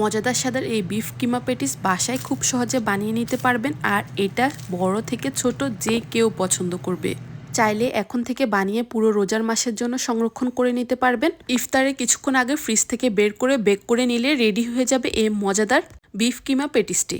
মজাদার স্বাদের এই বিফ কিমা পেটিস বাসায় খুব সহজে বানিয়ে নিতে পারবেন আর এটা বড় থেকে ছোট যে কেউ পছন্দ করবে। চাইলে এখন থেকে বানিয়ে পুরো রোজার মাসের জন্য সংরক্ষণ করে নিতে পারবেন। ইফতারে কিছুক্ষণ আগে ফ্রিজ থেকে বের করে বেক করে নিলে রেডি হয়ে যাবে এই মজাদার বিফ কিমা পেটিসটি।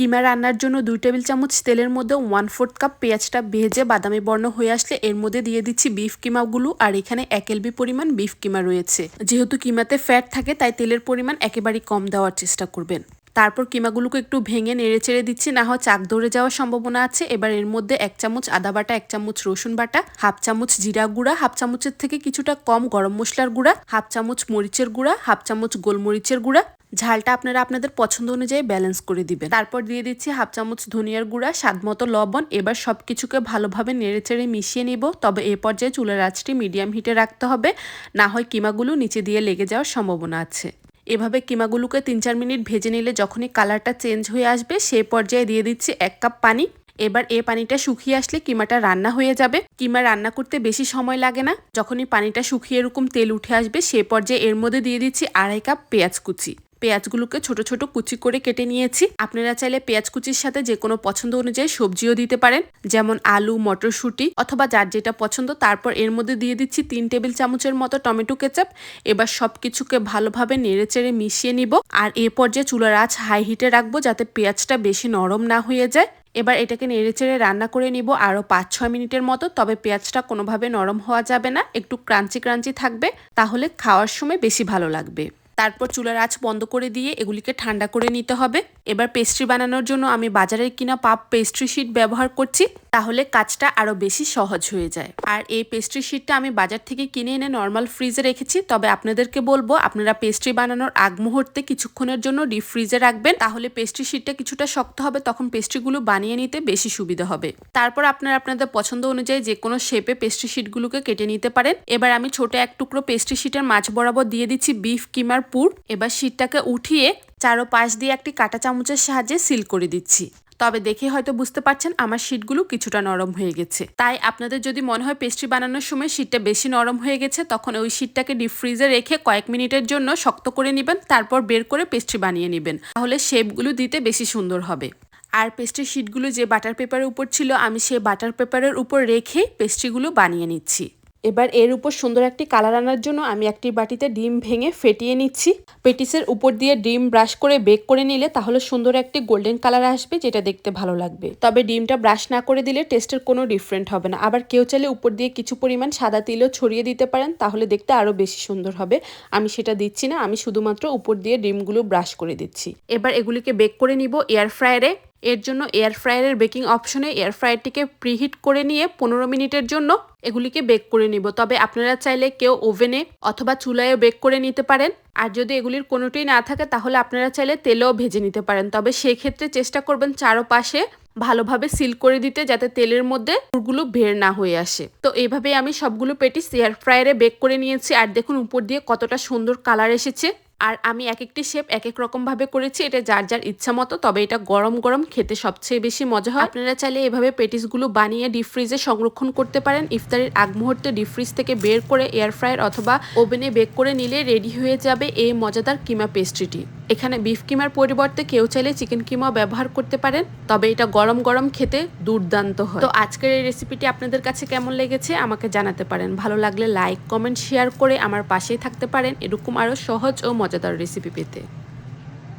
কিমা রান্নার জন্য দুই টেবিল চামচ তেলের মধ্যে ওয়ান ফোর্থ কাপ পেঁয়াজটা ভেজে বাদামি বর্ণ হয়ে আসলে এর মধ্যে দিয়ে দিচ্ছি বিফ কিমাগুলো আর এখানে এক এলবি পরিমাণ বিফ কিমা রয়েছে। যেহেতু কিমাতে ফ্যাট থাকে, তাই তেলের পরিমাণ একেবারেই কম দেওয়ার চেষ্টা করবেন। তারপর কিমাগুলোকে একটু ভেঙে নেড়ে চেড়ে দিচ্ছি, না হয় চাক ধরে যাওয়ার সম্ভাবনা আছে। এবার এর মধ্যে এক চামচ আদা বাটা, এক চামচ রসুন বাটা, হাফ চামচ জিরা গুঁড়া, হাফ চামচের থেকে কিছুটা কম গরম মশলার গুঁড়া, হাফ চামচ মরিচের গুঁড়া, হাফ চামচ গোলমরিচের গুঁড়া ঝালটা আপনারা আপনাদের পছন্দ অনুযায়ী ব্যালেন্স করে দিবেন। তারপর দিয়ে দিচ্ছি হাফ চামচ ধনিয়ার গুঁড়া, স্বাদ মতো লবণ। এবার সব কিছুকে ভালোভাবে নেড়ে চেড়ে মিশিয়ে নিব। তবে এ পর্যায়ে চুলের আঁচটি মিডিয়াম হিটে রাখতে হবে। না হয় কিমাগুলো নিচে দিয়ে লেগে যাওয়ার সম্ভাবনা আছে। এভাবে কিমাগুলোকে তিন চার মিনিট ভেজে নিলে যখনই কালারটা চেঞ্জ হয়ে আসবে সেই পর্যায়ে দিয়ে দিচ্ছি এক কাপ পানি। এবার এ পানিটা শুকিয়ে আসলে কিমাটা রান্না হয়ে যাবে। কিমা রান্না করতে বেশি সময় লাগে না। যখনই পানিটা শুকিয়ে এরকম তেল উঠে আসবে, সে পর্যায়ে এর মধ্যে দিয়ে দিচ্ছি আড়াই কাপ পেঁয়াজ কুচি। পেঁয়াজগুলোকে ছোট ছোট কুচি করে কেটে নিয়েছি। আপনারা চাইলে পেঁয়াজ কুচির সাথে যে কোনো পছন্দ অনুযায়ী সবজিও দিতে পারেন, যেমন আলু, মটরশুঁটি অথবা যার যেটা পছন্দ তারপর এর মধ্যে দিয়ে দিচ্ছি তিন টেবিল চামচের মতো টমেটো কেচাপ। এবার সব কিছুকে ভালোভাবে নেড়ে চেড়ে মিশিয়ে নিব আর এ পর্যায়ে চুলার আঁচ হাই হিটে রাখব যাতে পেঁয়াজটা বেশি নরম না হয়ে যায়। এবার এটাকে নেড়ে চেড়ে রান্না করে নিব আরও পাঁচ ছয় মিনিটের মতো, তবে পেঁয়াজটা কোনোভাবে নরম হওয়া যাবে না, একটু ক্রাঞ্চি ক্রাঞ্চি থাকবে, তাহলে খাওয়ার সময় বেশি ভালো লাগবে। তারপর চুলার আঁচ বন্ধ করে দিয়ে এগুলিকে ঠান্ডা করে নিতে হবে। এবার পেস্ট্রি বানানোর জন্য আমি বাজারের কিনা পাপ পেস্ট্রি শিট ব্যবহার করছি। তাহলে কাজটা আরও বেশি সহজ হয়ে যায়। আর এই পেস্ট্রি শিটটা আমি বাজার থেকে কিনে এনে নর্মাল ফ্রিজে রেখেছি। তবে আপনাদেরকে বলব, আপনারা পেস্ট্রি বানানোর আগ মুহূর্তে কিছুক্ষণের জন্য ডিপ ফ্রিজে রাখবেন। তাহলে পেস্ট্রি শিটটা কিছুটা শক্ত হবে, তখন পেস্ট্রিগুলো বানিয়ে নিতে বেশি সুবিধা হবে। তারপর আপনারা আপনাদের পছন্দ অনুযায়ী যে কোনো শেপে পেস্ট্রি শিটগুলোকে কেটে নিতে পারেন। এবার আমি ছোট এক টুকরো পেস্ট্রি শিটের মাছ বরাবর দিয়ে দিচ্ছি বিফ কিমার পুর। এবার শিটটাকে উঠিয়ে চারো পাশ দিয়ে একটি কাটা চামচের সাহায্যে সিল করে দিচ্ছি। তবে দেখে হয়তো বুঝতে পারছেন আমার শিটগুলো কিছুটা নরম হয়ে গেছে। তাই আপনাদের যদি মনে হয় পেস্ট্রি বানানোর সময় শিটটা বেশি নরম হয়ে গেছে, তখন ওই শিটটাকে ডিপ ফ্রিজে রেখে কয়েক মিনিটের জন্য শক্ত করে নেবেন, তারপর বের করে পেস্ট্রি বানিয়ে নেবেন। তাহলে শেপগুলো দিতে বেশি সুন্দর হবে। আর পেস্ট্রি শিটগুলো যে বাটার পেপারের উপর ছিল, আমি সেই বাটার পেপারের উপর রেখে পেস্ট্রিগুলো বানিয়ে নিচ্ছি। এবার এর উপর সুন্দর একটি কালার আনার জন্য আমি একটি বাটিতে ডিম ভেঙে ফেটিয়ে নিচ্ছি। পেটিসের উপর দিয়ে ডিম ব্রাশ করে বেক করে নিলে তাহলে সুন্দর একটি গোল্ডেন কালার আসবে যেটা দেখতে ভালো লাগবে। তবে ডিমটা ব্রাশ না করে দিলে টেস্টের কোনো ডিফারেন্ট হবে না। আবার কেউ চাইলে উপর দিয়ে কিছু পরিমাণ সাদা তিলও ছড়িয়ে দিতে পারেন, তাহলে দেখতে আরও বেশি সুন্দর হবে। আমি সেটা দিচ্ছি না, আমি শুধুমাত্র উপর দিয়ে ডিমগুলো ব্রাশ করে দিচ্ছি। এবার এগুলিকে বেক করে নিব এয়ার ফ্রায়ারে। এর জন্য এয়ার ফ্রায়ারের বেকিং অপশনে এয়ার ফ্রায়ারটিকে প্রিহিট করে নিয়ে পনেরো মিনিটের জন্য এগুলিকে বেক করে নিব। তবে আপনারা চাইলে কেউ ওভেনে অথবা চুলায়ও বেক করে নিতে পারেন। আর যদি এগুলির কোনোটাই না থাকে, তাহলে আপনারা চাইলে তেলেও ভেজে নিতে পারেন। তবে সেই ক্ষেত্রে চেষ্টা করবেন চারোপাশে ভালোভাবে সিল করে দিতে, যাতে তেলের মধ্যে পুরগুলো বের না হয়ে আসে। তো এইভাবে আমি সবগুলো পেটিস এয়ার ফ্রায়ারে বেক করে নিয়েছি। আর দেখুন, উপর দিয়ে কতটা সুন্দর কালার এসেছে। আর আমি এক একটি শেপ এক এক রকমভাবে করেছি, এটা যার যার ইচ্ছা মতো, তবে এটা গরম গরম খেতে সবচেয়ে বেশি মজা হয়। আপনারা চাইলে এভাবে পেটিসগুলো বানিয়ে ডিপ ফ্রিজে সংরক্ষণ করতে পারেন। ইফতারের আগ মুহূর্তে ডিপ ফ্রিজ থেকে বের করে এয়ার ফ্রায়ার অথবা ওভেনে বেক করে নিলে রেডি হয়ে যাবে এই মজাদার কিমা পেস্ট্রিটি এখানে বিফ কিমার পরিবর্তে কেউ চাইলে চিকেন কিমাও ব্যবহার করতে পারেন, তবে এটা গরম গরম খেতে দুর্দান্ত হয়। তো আজকের এই রেসিপিটি আপনাদের কাছে কেমন লেগেছে আমাকে জানাতে পারেন। ভালো লাগলে লাইক কমেন্ট শেয়ার করে আমার পাশেই থাকতে পারেন। এরকম আরও সহজ ও মজাদার রেসিপি পেতে।